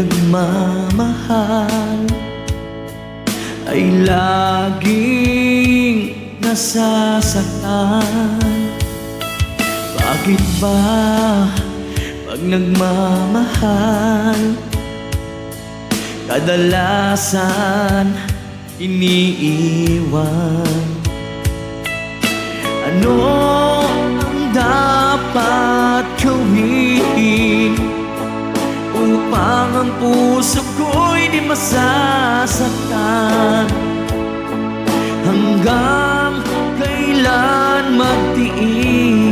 nagmamahal Ay laging nasasaktan. Bakit ba pag nagmamahal Kadalasan iniiwan? Ano ang dapat ang puso ko'y di masasaktan. Hanggang kailan magtiis?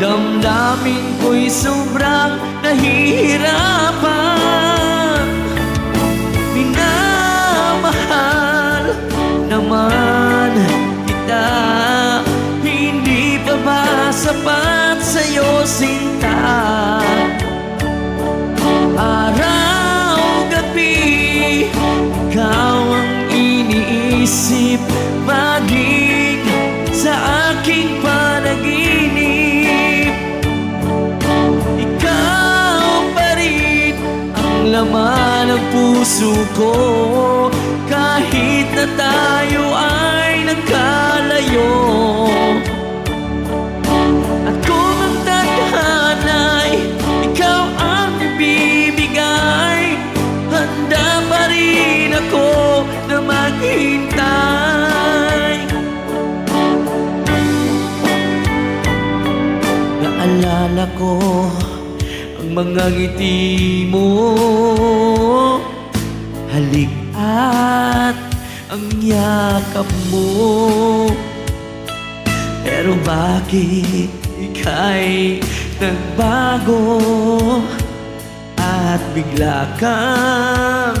Damdamin ko'y sobrang nahihirapan puso ko. Kahit na tayo ay nagkalayo. At kung ang tadhana'y ikaw ang ibibigay. Handa pa rin ako na maghintay. Naalala ko ang mga ngiti mo Halik at ang yakap mo. Pero bakit ika'y nagbago At bigla kang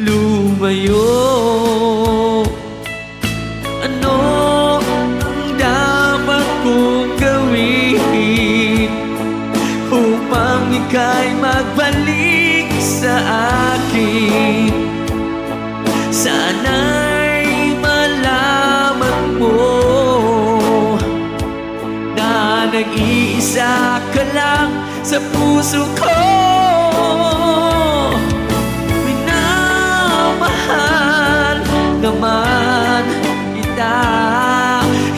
lumayo? Ano ang dapat kong gawin Upang ika'y magbalik sa akin nag-iisa ka lang sa puso ko. Minamahal naman kita.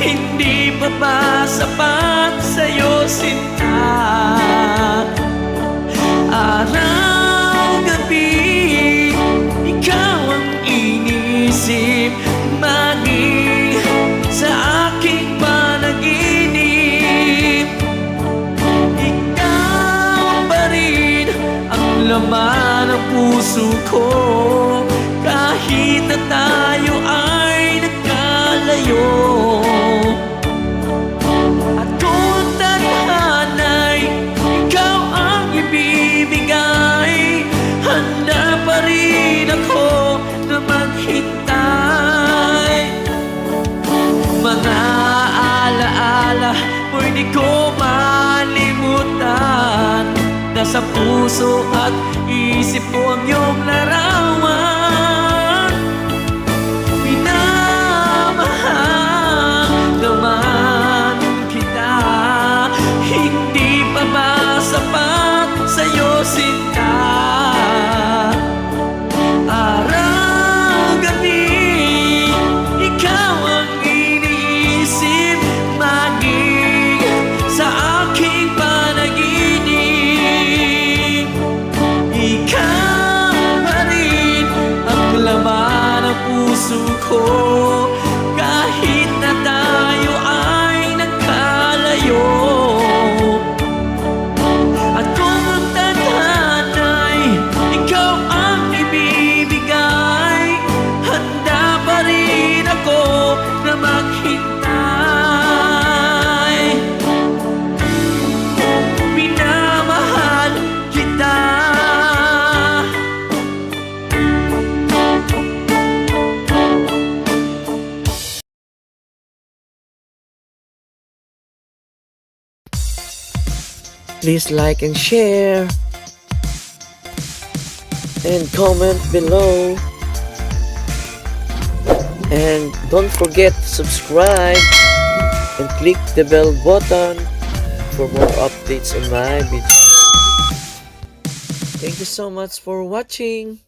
Hindi pa ba sapat sa'yo sinta laman ng puso ko. Kahit na tayo ay nagkalayo puso at isip ko ang iyong puso Please like and share. And comment below. And don't forget to subscribe and click the bell button for more updates on my videos. Thank you so much for watching.